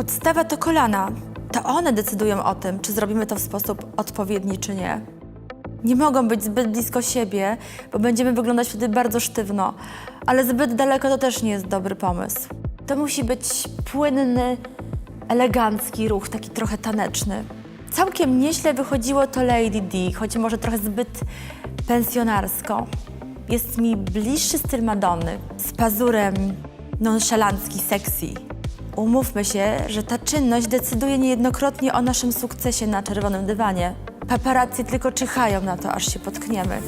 Podstawa to kolana. To one decydują o tym, czy zrobimy to w sposób odpowiedni, czy nie. Nie mogą być zbyt blisko siebie, bo będziemy wyglądać wtedy bardzo sztywno, ale zbyt daleko to też nie jest dobry pomysł. To musi być płynny, elegancki ruch, taki trochę taneczny. Całkiem nieźle wychodziło to Lady D, choć może trochę zbyt pensjonarsko. Jest mi bliższy styl Madonny, z pazurem nonszalancki, sexy. Umówmy się, że ta czynność decyduje niejednokrotnie o naszym sukcesie na czerwonym dywanie. Paparazzi tylko czyhają na to, aż się potkniemy.